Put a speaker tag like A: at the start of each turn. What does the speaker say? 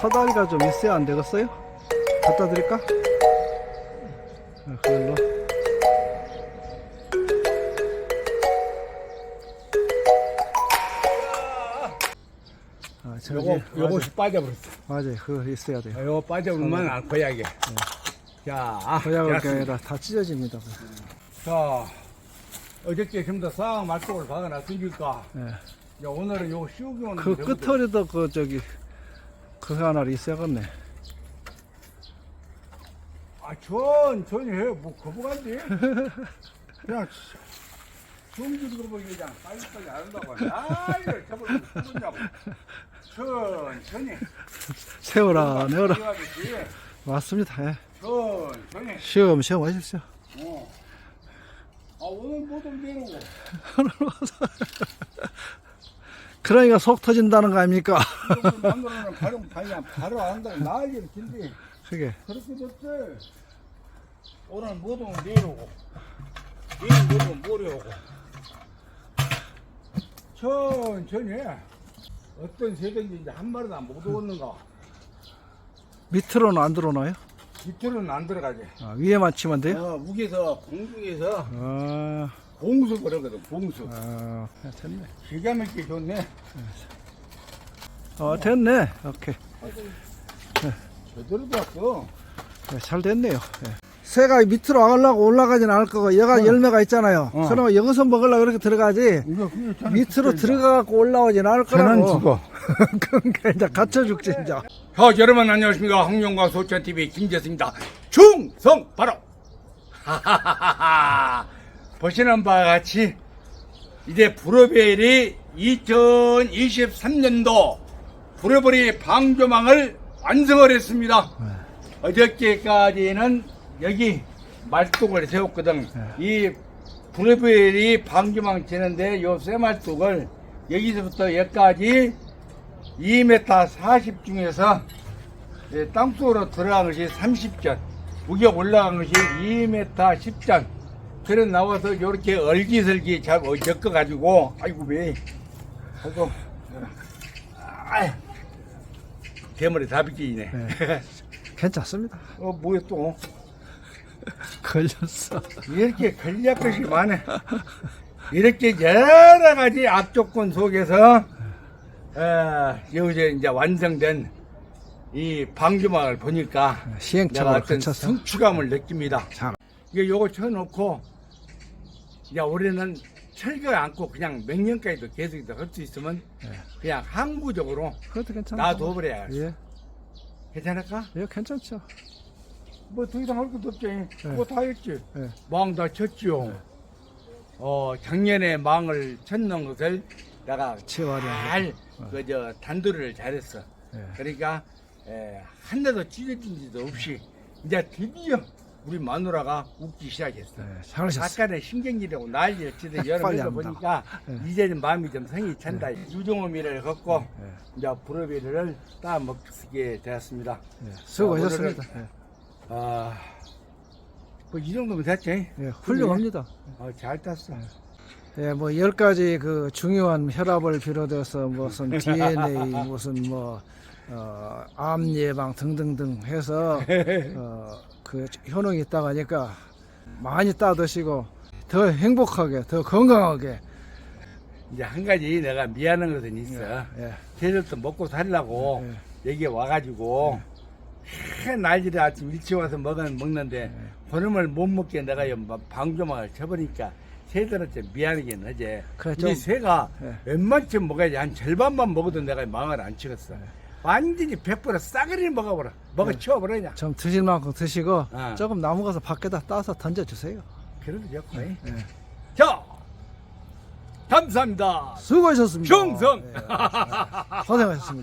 A: 사다리가 좀 있어야 안 되겠어요? 갖다 드릴까? 아, 그걸로. 아, 저기,
B: 요거 요것이 빠져버렸어.
A: 맞아요. 그거 있어야 돼요.
B: 요거 빠져버리면 안 거야게. 자, 아,
A: 거약을 게
B: 됐습니다.
A: 아니라 다 찢어집니다.
B: 자, 어저께 좀더 싹 말뚝을 박아놨으니까
A: 예.
B: 이제 오늘은 요거 씌우기 오는
A: 그. 끝털에도 그 저기 그 하나 있어야겠네.
B: 아, 천천히 해. 뭐 거부간지. 그냥 중지도 그러고 그냥 빨리빨리 안 한다고. 아, 이거 저걸 무슨냐고. 천천히.
A: 세워라, 내어라.
B: 해야겠지.
A: 맞습니다. 예.
B: 천천히.
A: 시험 시험 하십시오.
B: 어. 아, 오늘 뭐좀 내려고.
A: 그러니까 속 터진다는 거 아닙니까?
B: 만들어놓으면 바로, 그냥 바로 안 한다고. 난리를 긴데.
A: 그게
B: 그렇게 됐대. 오늘 뭐좀 내려오고. 내일 뭐좀 모려오고. 천천히 해. 어떤 새든지 이제 한 마리도 못 오는가.
A: 밑으로는 안 들어오나요?
B: 밑으로는 안 들어가지.
A: 아, 위에만 치면 돼요?
B: 어, 무게서, 공중에서
A: 아,
B: 봉수 그러거든, 봉수.
A: 아 됐네.
B: 기가 막히게 좋네.
A: 어 됐네. 오케이.
B: 제대로 됐어.
A: 네, 잘 됐네요. 예. 새가 밑으로 가려고 올라가진 않을 거고 얘가 열매가 있잖아요.
B: 어.
A: 그러면 여기서 먹으려고 그렇게 들어가지
B: 이거 그게 저는
A: 밑으로
B: 진짜
A: 들어가고 올라오진 않을
B: 저는
A: 거라고.
B: 죽어.
A: 그러니까 이제 갇혀 죽지 이제.
B: 자, 여러분 안녕하십니까. 황룡과 소천TV 김재승입니다. 충성 바로! 하하하하. 보시는 바와 같이 이제 브로벨이 2023년도 브로벨이 방조망을 완성을 했습니다. 어저께까지는 여기 말뚝을 세웠거든. 이 브로벨이 방조망 치는데 요 쇠 말뚝을 여기서부터 여기까지 2m 40 중에서 예, 땅속으로 들어간 것이 30전, 무게 올라간 것이 2m 10전. 그래 나와서 이렇게 얼기설기 잘 엮어가지고, 아이고, 왜, 하고, 아 대머리 다 비끼네.
A: 네. 괜찮습니다.
B: 어, 뭐야 또.
A: 걸렸어.
B: 이렇게 걸릴 것이 많아. 이렇게 여러 가지 악조건 속에서, 어, 여기서 이제 완성된 이 방주막을 보니까 내가
A: 시행착오를
B: 어떤
A: 거쳐서
B: 성취감을 느낍니다.
A: 잘.
B: 이게 요거 쳐놓고, 이제 올해는 철거 않고 그냥 몇 년까지도 계속 할 수 있으면
A: 네.
B: 그냥 항구적으로
A: 그것도 괜찮아.
B: 놔둬버려야
A: 예,
B: 괜찮을까?
A: 예, 괜찮죠.
B: 뭐더 이상 할 것도 없지. 그거 다 했지.
A: 예.
B: 망 다 쳤지요. 어, 작년에 망을 쳤는 것을 내가
A: 재활용.
B: 잘, 그, 저, 단도를 잘했어.
A: 예.
B: 그러니까, 에, 한 대도 찢어진 지도 없이, 이제 드디어 우리 마누라가 웃기 시작했어.
A: 예, 잘하셨어.
B: 아까는 신경질이라고 난리를 치던
A: 빨리
B: 여름에서
A: 한다고.
B: 보니까
A: 예.
B: 이제는 마음이 좀 성이 찬다. 유종호미를 걷고
A: 예,
B: 이제 브로베리를 따 먹게 되었습니다.
A: 예. 수고하셨습니다. 예,
B: 아, 뭐 이 정도면 됐지?
A: 예, 훌륭합니다.
B: 어, 잘 땄어.
A: 예, 뭐, 열 가지 그 중요한 혈압을 비롯해서 무슨 DNA, 무슨 뭐, 어, 암 예방 등등등 해서, 어, 그 효능이 있다고 하니까 많이 따 드시고 더 행복하게, 더 건강하게,
B: 이제 한 가지 내가 미안한 것은 있어.
A: 예,
B: 걔들도 먹고 살라고
A: 예.
B: 여기에 와가지고 큰 날들이 아침 일찍 와서 먹, 먹는데 그놈을 못 먹게 내가 요 방조막을 쳐버리니까 새들한테 미안하긴 하지.
A: 그래, 좀-
B: 새가
A: 예.
B: 웬만큼 먹어야지 한 절반만 먹어도 내가 망을 안 치겠어. 완전히 100% 싸그리 먹어버려. 먹어 치워버리냐.
A: 좀 드실 만큼 드시고
B: 아.
A: 조금 남은 것을 밖에다 따서 던져주세요.
B: 그래도 좋고.
A: 예.
B: 자, 감사합니다.
A: 수고하셨습니다.
B: 충성!
A: 예, 고생하셨습니다.